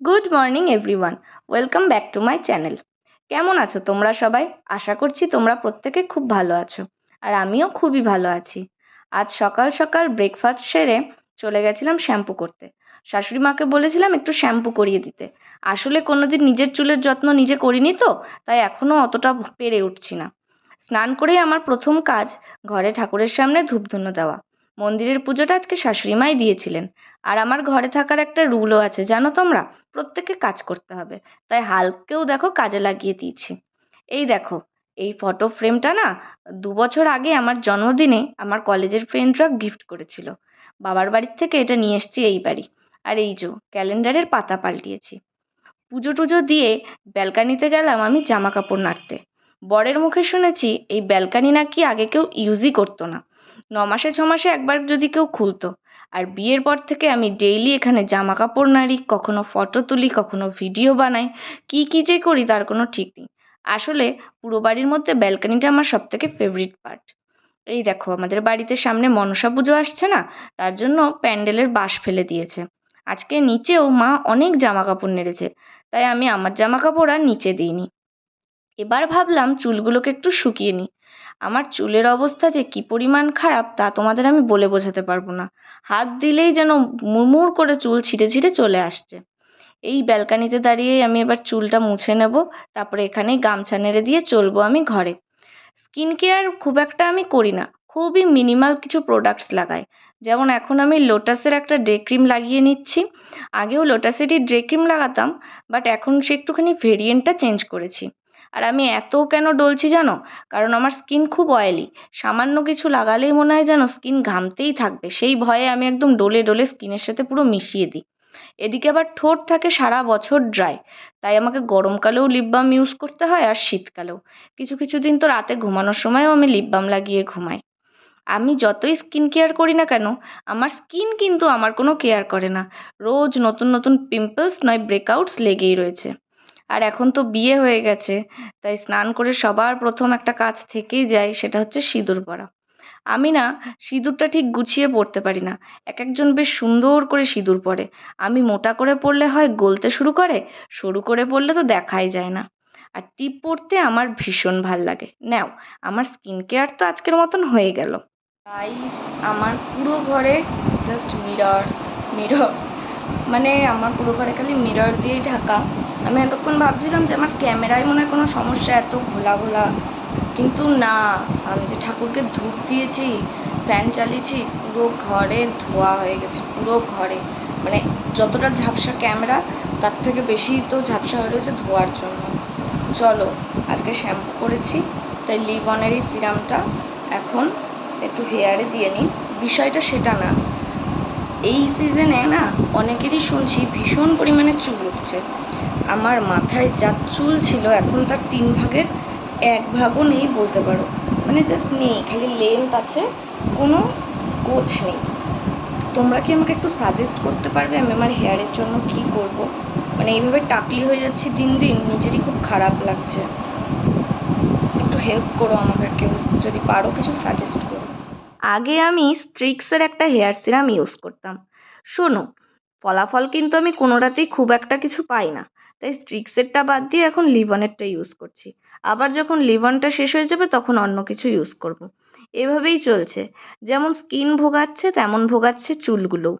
Good morning everyone welcome back to my channel কেমন আছো তোমরা সবাই? আশা করছি তোমরা প্রত্যেকে খুব ভালো আছো, আর আমিও খুবই ভালো আছি। আজ সকাল সকাল ব্রেকফাস্ট সেরে চলে গেছিলাম শ্যাম্পু করতে। শাশুড়ি মাকে বলেছিলাম একটু শ্যাম্পু করিয়ে দিতে। আসলে কোনো দিন নিজের চুলের যত্ন নিজে করিনি তো, তাই এখনও অতটা পেরে উঠছি না। স্নান করেই আমার প্রথম কাজ ঘরে ঠাকুরের সামনে ধূপধুনো দেওয়া। মন্দিরের পুজোটা আজকে শাশুড়ি মাই দিয়েছিলেন। আর আমার ঘরে থাকার একটা রুলও আছে, জানো তোমরা? প্রত্যেককে কাজ করতে হবে। তাই হালকেও দেখো কাজে লাগিয়ে দিয়েছি। এই দেখো, এই ফটো ফ্রেমটা না, দু বছর আগে আমার জন্মদিনে আমার কলেজের ফ্রেন্ডরা গিফট করেছিল। বাবার বাড়ির থেকে এটা নিয়ে এসেছি এই বাড়ি। আর এই যে ক্যালেন্ডারের পাতা পাল্টিয়েছি। পুজো টুজো দিয়ে ব্যালকানিতে গেলাম আমি জামা কাপড় নাড়তে। বরের মুখে শুনেছি, এই ব্যালকানি নাকি আগে কেউ ইউজই করতো না। ন মাসে ছ মাসে একবার যদি কেউ খুলতো। আর বিয়ের পর থেকে আমি ডেইলি এখানে জামা কাপড় নাড়ি, কখনো ফটো তুলি, কখনো ভিডিও বানাই। কী কী যে করি তার কোনো ঠিক নেই। আসলে পুরো বাড়ির মধ্যে ব্যালকানিটা আমার সব থেকে ফেভারিট পার্ট এই দেখো, আমাদের বাড়িতে সামনে মনসা পুজো আসছে না? তার জন্য প্যান্ডেলের বাঁশ ফেলে দিয়েছে। আজকে নিচেও মা অনেক জামা কাপড় নেড়েছে। তাই আমি আমার জামা কাপড় আর নিচে দিইনি। এবার ভাবলাম চুলগুলোকে একটু শুকিয়ে নিই। আমার চুলের অবস্থা যে কী পরিমাণ খারাপ, তা তোমাদের আমি বলে বোঝাতে পারব না। হাত দিলেই যেন মুড়মুড় করে চুল ছিঁড়ে ছিঁড়ে চলে আসছে। এই ব্যালকানিতে দাঁড়িয়েই আমি এবার চুলটা মুছে নেব, তারপরে এখানেই গামছা নেড়ে দিয়ে চলবো আমি ঘরে। স্কিন কেয়ার খুব একটা আমি করি না, খুবই মিনিমাল কিছু প্রোডাক্টস লাগাই। যেমন এখন আমি লোটাসের একটা ডে ক্রিম লাগিয়ে নিচ্ছি। আগেও লোটাসেরই ডে ক্রিম লাগাতাম, বাট এখন সে একটুখানি ভেরিয়েন্টটা চেঞ্জ করেছি। আর আমি এত কেন ডলছি জানো? কারণ আমার স্কিন খুব অয়েলি সামান্য কিছু লাগালেই মনে হয় যেন স্কিন ঘামতেই থাকবে। সেই ভয়ে আমি একদম ডলে ডলে স্কিনের সাথে পুরো মিশিয়ে দিই। এদিকে আবার ঠোঁট থাকে সারা বছর ড্রাই তাই আমাকে গরমকালেও লিপ বাম ইউজ করতে হয় আর শীতকালেও। কিছু কিছু দিন তো রাতে ঘুমানোর সময়ও আমি লিপ বাম লাগিয়ে ঘুমাই। আমি যতই স্কিন কেয়ার করি না কেন, আমার স্কিন কিন্তু আমার কোনো কেয়ার করে না। রোজ নতুন নতুন পিম্পলস নয় ব্রেকআউটস লেগেই রয়েছে। আর এখন তো বিয়ে হয়ে গেছে। তাই স্নান করে সবার প্রথম একটা কাজ থেকেই যায় সেটা হচ্ছে সিঁদুর পরা। আমি না সিঁদুরটা ঠিক গুছিয়ে পরতে পারি না। এক একজন বেশ সুন্দর করে সিঁদুর পরে। আমি মোটা করে পরলে হয় গলতে শুরু করে, সরু করে পরলে তো দেখাই যায় না। আর টিপ পরতে আমার ভীষণ ভালো লাগে। নাও, আমার স্কিন কেয়ার তো আজকের মতন হয়ে গেল। গাইস আমার পুরো ঘরে জাস্ট মিরর মিরর মানে আমার পুরো ঘরে খালি মিরর দিয়েই ঢাকা। আমি এতক্ষণ ভাবছিলাম যে আমার ক্যামেরায় মনে হয় কোনো সমস্যা, এত ঘোলা ঘোলা। কিন্তু না, আমি যে ঠাকুরকে ধূপ দিয়েছি, ফ্যান চালিয়েছি, পুরো ঘরে ধোয়া হয়ে গেছে, পুরো ঘরে। মানে যতটা ঝাপসা ক্যামেরা, তার থেকে বেশি তো ঝাপসা হয়ে রয়েছে ধোয়ার জন্য। চলো, আজকে শ্যাম্পু করেছি, তাই লিভ অনের এই সিরামটা এখন একটু হেয়ারে দিয়ে নিই। বিষয়টা সেটা না, এই সিজনে না অনেকেরই শুনছি ভীষণ পরিমাণে চুল উঠছে আমার মাথায় যা চুল ছিল, এখন তার তিন ভাগের এক ভাগও নেই বলতে পারো। মানে জাস্ট নেই, খালি লেন্থ আছে, কোনো গোছ নেই। তোমরা কি আমাকে একটু সাজেস্ট করতে পারবে আমি আমার হেয়ারের জন্য কি করব? মানে এইভাবে টাকলি হয়ে যাচ্ছি দিন দিন, নিজেরই খুব খারাপ লাগছে। একটু হেল্প করো আমাকে কেউ, যদি পারো কিছু সাজেস্ট করো। আগে আমি স্ট্রিক্সের একটা হেয়ার সিরাম ইউজ করতাম। শোনো, ফলাফল কিন্তু আমি কোনোটাতেই খুব একটা কিছু পাই না। তাই স্ট্রিক্সেরটা বাদ দিয়ে এখন লিভনের ইউজ করছি। আবার যখন লিভনটা শেষ হয়ে যাবে তখন অন্য কিছু ইউজ করব। এভাবেই চলছে। যেমন স্কিন ভোগাচ্ছে, তেমন ভোগাচ্ছে চুলগুলোও।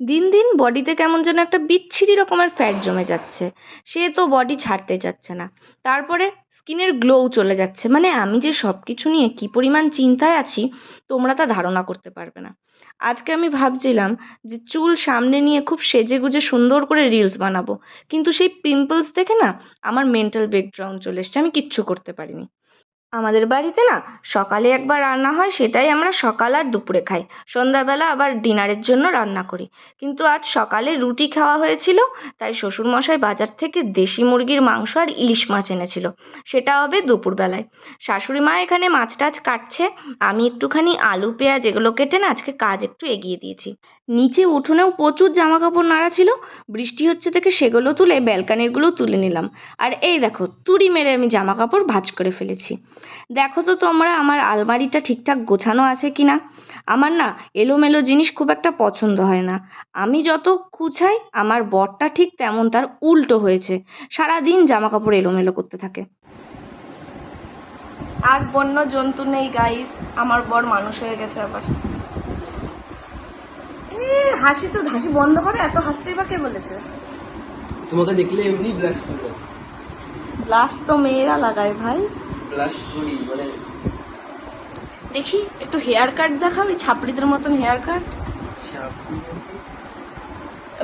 দিন দিন বডিতে কেমন যেন একটা বিচ্ছিরি রকমের ফ্যাট জমে যাচ্ছে। সে তো বডি ছাড়তে চাচ্ছে না। তারপরে স্কিনের গ্লোও চলে যাচ্ছে। মানে আমি যে সব কিছু নিয়ে কী পরিমাণ চিন্তায় আছি, তোমরা তা ধারণা করতে পারবে না। আজকে আমি ভাবছিলাম যে চুল সামনে নিয়ে খুব সেজে গুজে সুন্দর করে রিলস বানাবো। কিন্তু সেই পিম্পলস দেখে না আমার মেন্টাল ব্রেকডাউন চলে এসছে, আমি কিচ্ছু করতে পারিনি। আমাদের বাড়িতে না সকালে একবার রান্না হয়, সেটাই আমরা সকাল আর দুপুরে খাই। সন্ধ্যাবেলা আবার ডিনারের জন্য রান্না করি। কিন্তু আজ সকালে রুটি খাওয়া হয়েছিল, তাই শ্বশুরমশাই বাজার থেকে দেশি মুরগির মাংস আর ইলিশ মাছ এনেছিল। সেটা হবে দুপুরবেলায়। শাশুড়ি মা এখানে মাছ টাছ কাটছে। আমি একটুখানি আলু, পেঁয়াজ এগুলো কেটে না আজকে কাজ একটু এগিয়ে দিয়েছি। নিচে উঠোনেও প্রচুর জামা কাপড় নাড়া ছিল। বৃষ্টি হচ্ছে থেকে সেগুলো তুলে ব্যালকানিরগুলো তুলে নিলাম। আর এই দেখো, তুড়ি মেরে আমি জামা কাপড় ভাঁজ করে ফেলেছি। দেখো তো তোমরা আমার আলমারিটা ঠিকঠাক গোছানো আছে কি না? আমার না এলোমেলো জিনিস খুব একটা পছন্দ হয় না। আমি যত গুছাই আমার বরটা ঠিক তেমন তার উল্টো হয়েছে। সারাদিন জামা কাপড় এলোমেলো করতে থাকে। আর বন্য জন্তু নেই গাইস আমার বর মানুষ হয়ে গেছে আবার। হাসি তো হাসি বন্ধ করে এত হাসতেই বা কে বলেছে? তোমাকে দেখলে এমনি ব্লাশ করো ব্লাশ তো মেয়েরা লাগায় ভাই। ব্লাশ করি মানে দেখি একটু হেয়ার কাট দেখাও এই ছাপড়িদের মতন হেয়ার কাট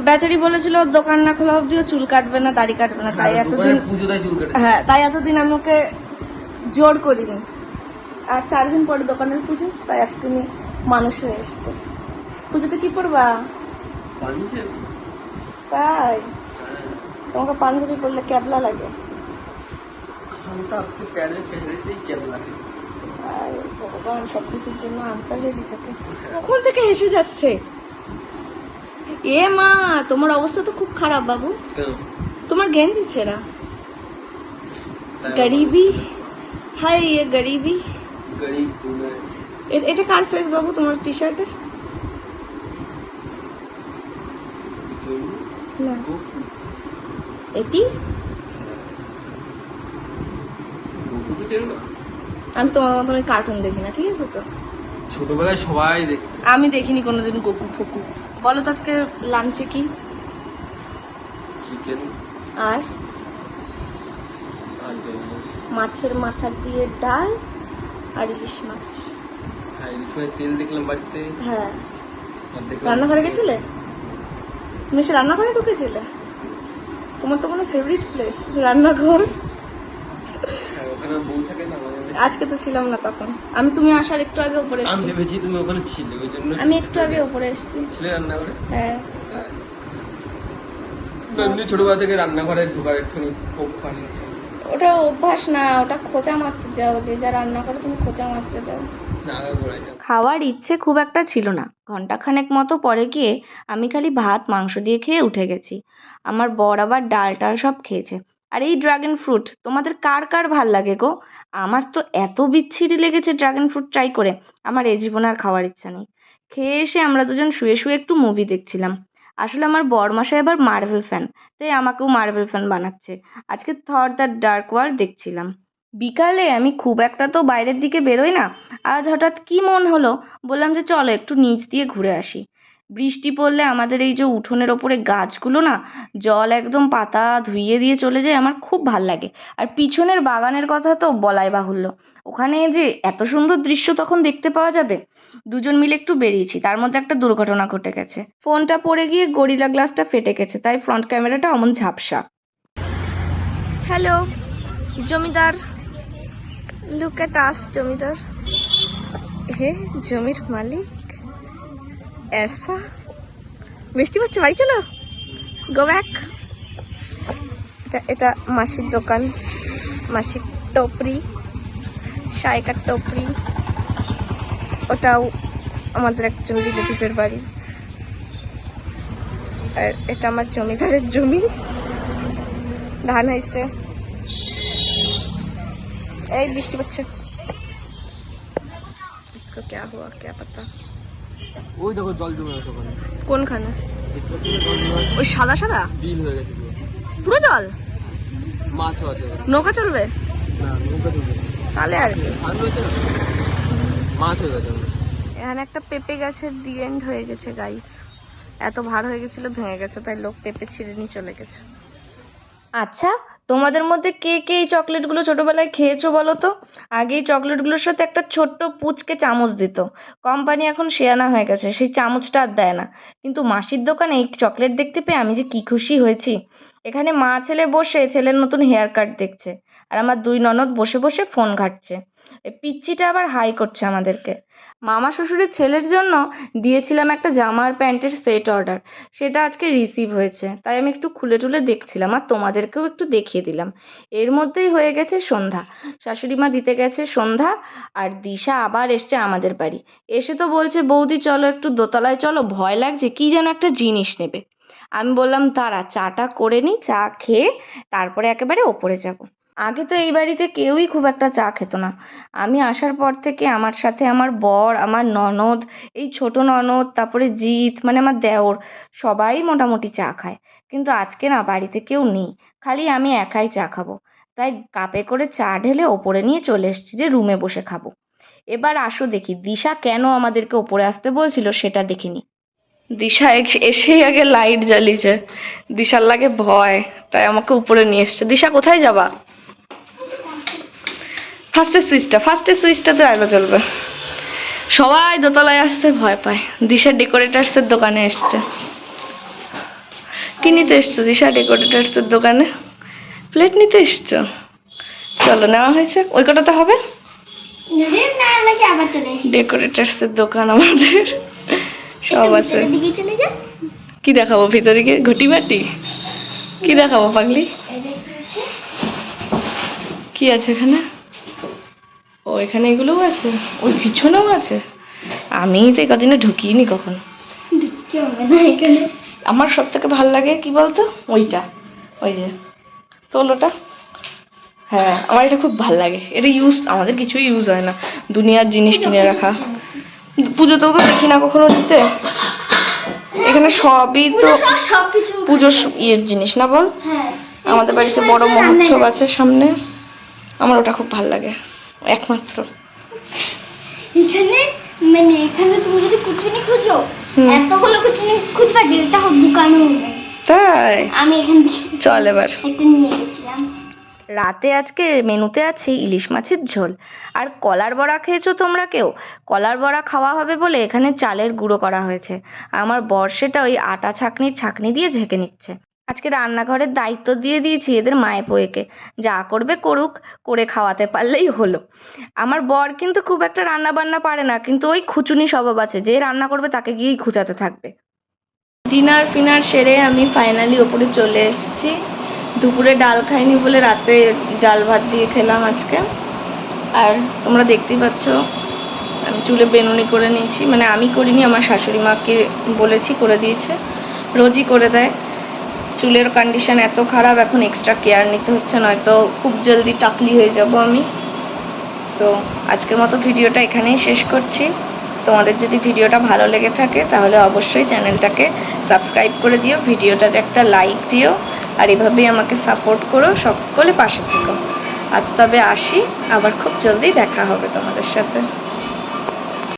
বেচারি বলেছিল দোকান না খোলা অব্দিও চুল কাটবে না দাড়ি কাটবে না তাই এতদিন চুল কাটে হ্যাঁ তাই এতদিন আমি ওকে জোর করিনি। আর চার দিন পরে দোকানের পুজো তাই আজকে উনি মানুষ হয়ে এসছে। পুজোতে কি পরবা? তাই? হ্যাঁ। তোমাকে পাঞ্জাবি পরলে ক্যাবলা লাগে। हम तो आपके प्यारे पहले से ही क्या लगे আর ভগবান সবকিছুর জন্য আনসার রেডি থাকে কখন থেকে হেসে যাচ্ছে এ মা তোমার অবস্থা তো খুব খারাপ বাবু क्यों তোমার গেঞ্জি ছেঁড়া তাই গরিবি হাই এ গরিবি गरीब हूँ मैं এ- এটা কার ফেস বাবু তোমার টি শার্টে जो না वो এটি আমি তোমার মতন ওই কার্টুন দেখি না ঠিক আছে তো? ছোটবেলায় সবাই দেখতো আমি দেখিনি কোনোদিন গোকু ফকু বলো তো আজকে লাঞ্চে কি? চিকেন আর? মাছের মাথা দিয়ে ডাল আর ইলিশ মাছ। হ্যাঁ ইলিশ মাছের তেল দেখলাম বাড়িতে। হ্যাঁ। গেছিলে? তুমি সে রান্নাঘরে ঢুকেছিলে? তোমার তো কোনো ফেভারিট প্লেস রান্নাঘর হ্যাঁ, ওখানে বউ থাকে না আমাদের আজকে তো ছিলাম না তখন। আমি তুমি আসার একটু আগে উপরে আমি এসেছি। ভেবেছি তুমি ওখানে ছিলে ওই জন্য আমি একটু আগে উপরে এসেছি। ছিলে রান্নাঘরে? হ্যাঁ। এমনি ছোটবেলা থেকে রান্নাঘরে ঢোকার একটুখানি অভ্যাস আছে। ওটা অভ্যাস না ওটা খোঁচা মারতে যাও যে যা রান্না করে তুমি খোঁচা মারতে যাও। খাওয়ার ইচ্ছে খুব একটা ছিল না। ঘন্টাখানেক মতো পরে গিয়ে আমি খালি ভাত মাংস দিয়ে খেয়ে উঠে গেছি। আমার বর আবার ডাল টাল সব খেয়েছে। আর এই ড্রাগন ফ্রুট তোমাদের কার কার ভালো লাগে গো? আমার তো এত বিচ্ছিরি লেগেছে ড্রাগন ফ্রুট ট্রাই করে, আমার এ জীবনে আর খাওয়ার ইচ্ছা নেই। খেয়ে এসে আমরা দুজন শুয়ে শুয়ে একটু মুভি দেখছিলাম। আসলে আমার বরমশাই আবার মার্ভেল ফ্যান তাই আমাকেও মার্ভেল ফ্যান বানাচ্ছে। আজকে থর দ্য ডার্ক ওয়ার দেখছিলাম। বিকালে আমি খুব একটা তো বাইরের দিকে বেরোই না, আজ হঠাৎ কি মন হলো, বললাম যে চলো একটু নিচ দিয়ে ঘুরে আসি। বৃষ্টি পড়লে আমাদের এই যে উঠোনের ওপরে গাছগুলো না, জল একদম পাতা ধুইয়ে দিয়ে চলে যায়, আমার খুব ভালো লাগে। আর পিছনের বাগানের কথা তো বলাই বাহুল্য। ওখানে যে এত সুন্দর দৃশ্য তখন দেখতে পাওয়া যাবে? দুজন মিলে একটু বেরিয়েছি, তার মধ্যে একটা দুর্ঘটনা ঘটে গেছে। ফোনটা পড়ে গিয়ে গরিলা গ্লাসটা ফেটে গেছে, তাই ফ্রন্ট ক্যামেরাটা অমন ঝাপসা। হ্যালো, জমিদার। লুক এট আস, জমিদার। হে, জমির মালিক। এসা বৃষ্টি পড়ছে বাড়ি চলো গো ব্যাক এটা এটা মাসির দোকান মাসির টপরি সায়কার টপরি ওটাও আমাদের একজন রিলেটিভের বাড়ি আর এটা আমার জমিদারের জমি ধান হয়েছে এই বৃষ্টি পড়ছে इसको क्या हुआ क्या पता ওই দেখো জল জমে আছে ওখানে। কোনখানে? ওই সাদা সাদা? বিল হয়ে গেছে পুরো। জল? মাছও আছে নৌকা চলবে? না নৌকা তুলবে তাহলে আর কি। মাছ হয়ে গেছে এখানে একটা পেঁপে গাছের দি এন্ড হয়ে গেছে গাইস এত ভার হয়ে গেছিল ভেঙে গেছে তাই লোক পেঁপে ছিঁড়ে নিয়ে চলে গেছে। আচ্ছা তোমাদের মধ্যে কে কে এই চকলেটগুলো ছোটবেলায় খেয়েছো বলো তো? আগে এই চকলেটগুলোর সাথে একটা ছোট্ট পুচকে চামচ দিত। কোম্পানি এখন শেয়ানা হয়ে গেছে, সেই চামচটা আর দেয় না। কিন্তু মাসির দোকানে এই চকলেট দেখতে পেয়ে আমি যে কি খুশি হয়েছি। এখানে মা ছেলে বসে ছেলের নতুন হেয়ার কাট দেখছে, আর আমার দুই ননদ বসে বসে ফোন ঘাঁটছে। এই পিচ্চিটা আবার হাই করছে আমাদেরকে। মামা শ্বশুরের ছেলের জন্য দিয়েছিলাম একটা জামা আর প্যান্টের সেট অর্ডার। সেটা আজকে রিসিভ হয়েছে। তাই আমি একটু খুলে টুলে দেখছিলাম আর তোমাদেরকেও একটু দেখিয়ে দিলাম। এর মধ্যেই হয়ে গেছে সন্ধ্যা। শাশুড়ি মা দিতে গেছে সন্ধ্যা আর দিশা আবার এসছে আমাদের বাড়ি। এসে তো বলছে, বৌদি, চলো একটু দোতলায়, চলো। ভয় লাগছে, কি যেন একটা জিনিস নেবে। আমি বললাম, দাঁড়া, চাটা করে নিই চা খেয়ে তারপরে একেবারে ওপরে যাব। আগে তো এই বাড়িতে কেউই খুব একটা চা খেত না। আমি আসার পর থেকে আমার সাথে আমার বর, আমার ননদ, এই ছোট ননদ, তারপরে জিৎ মানে আমার দেওর, সবাই মোটামুটি চা খায়। কিন্তু আজকে না বাড়িতে কেউ নেই, খালি আমি একাই চা খাব। তাই কাপে করে চা ঢেলে ওপরে নিয়ে চলে এসেছি যে রুমে বসে খাব। এবার আসো দেখি, দিশা কেন আমাদেরকে ওপরে আসতে বলছিল সেটা দেখিনি দিশা এসেই আগে লাইট জ্বালিয়েছে। দিশার লাগে ভয়, তাই আমাকে উপরে নিয়ে এসছে। দিশা কোথায় যাবা? ফার্স্টের সুইচটা ফার্স্টে সুইচটা তো আগে চলবে। সবাই দোতলায় আসতে ভয় পায়। দিশা ডেকোরেটার্সের দোকানে এসছে। কি নিতে এসছো? দিশা ডেকোরেটার্সের দোকানে? প্লেট নিতে এসছো? চলো নেওয়া হয়েছে। ওই কটাতে হবে? আবার চলে আসি ডেকোরেটার্সের দোকান আমাদের। সব আছে। কি দেখাবো ভিতরে গিয়ে ঘটি বাটি কি দেখাবো পাগলি? কি আছে এখানে? ও এখানে এগুলোও আছে? ওই পিছনেও আছে? আমি তো কদিনে ঢুকিনি কখনো। আমার সব থেকে ভালো লাগে কি বলতো? ওইটা। ওই যে তোলোটা হ্যাঁ আমার এটা খুব ভালো লাগে। এটা ইউজ আমাদের কিছুই ইউজ হয় না। দুনিয়ার জিনিস কিনে রাখা। পুজোতেও তো দেখি না কখনো দিতে। এখানে সবই তো পুজোর ইয়ের জিনিস না বল? হ্যাঁ। আমাদের বাড়িতে বড় মহোৎসব আছে সামনে। আমার ওটা খুব ভালো লাগে। একমাত্র। এখানে মানে এখানে তুমি যদি কুচুনি খুঁজো এতগুলো কুচুনি খুঁজবা যেটা হোক দোকানে হবে তাই? আমি এখান থেকে চল এবার। একটা নিয়ে গেছিলাম। রাতে আজকে মেনুতে আছে ইলিশ মাছের ঝোল। আর কলার বড়া খেয়েছো তোমরা কেউ? কলার বড়া খাওয়া হবে বলে এখানে চালের গুঁড়ো করা হয়েছে। আমার বর সেটা ওই আটা ছাকনির ছাকনি দিয়ে ঝেঁকে নিচ্ছে। আজকে রান্নাঘরের দায়িত্ব দিয়ে দিয়েছি এদের মায়ে পোয়েকে যা করবে করুক, করে খাওয়াতে পারলেই হলো। আমার বর কিন্তু খুব একটা রান্না বান্না পারে না, কিন্তু ওই খুচুনি স্বভাব আছে, যে রান্না করবে তাকে গিয়েই খুঁচাতে থাকবে। ডিনার ফিনার সেরে আমি ফাইনালি ওপরে চলে এসেছি। দুপুরে ডাল খাইনি বলে রাতে ডাল ভাত দিয়ে খেলাম আজকে। আর তোমরা দেখতেই পাচ্ছ, আমি চুলে বেনুনি করে নিয়েছি। মানে আমি করিনি, আমার শাশুড়ি মাকে বলেছি, করে দিয়েছে। রোজই করে দেয়। চুলের কন্ডিশন এত খারাপ, এখন এক্সট্রা কেয়ার নিতে হচ্ছে, নয়তো খুব জলদি টাকলি হয়ে যাব আমি। সো আজকের মতো ভিডিওটা এখানেই শেষ করছি। তোমাদের যদি ভিডিওটা ভালো লেগে থাকে, তাহলে অবশ্যই চ্যানেলটাকে সাবস্ক্রাইব করে দিও, ভিডিওটাতে একটা লাইক দিও, আর এভাবেই আমাকে সাপোর্ট করো, সকলে পাশে থেকো। আজ তবে আসি, আবার খুব জলদি দেখা হবে তোমাদের সাথে।